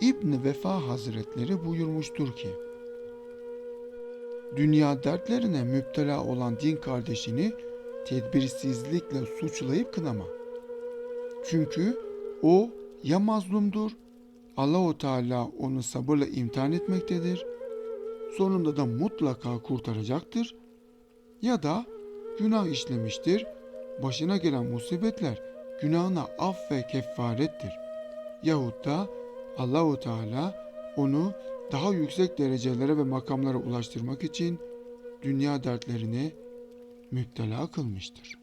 İbn Vefa Hazretleri buyurmuştur ki, Dünya dertlerine müptela olan din kardeşini tedbirsizlikle suçlayıp kınama. Çünkü o ya mazlumdur, Allahu Teala onu sabırla imtihan etmektedir. Sonunda da mutlaka kurtaracaktır. Ya da günah işlemiştir. Başına gelen musibetler günahına af ve kefarettir. Yahut da Allahu Teala onu daha yüksek derecelere ve makamlara ulaştırmak için dünya dertlerine müptela kılmıştır.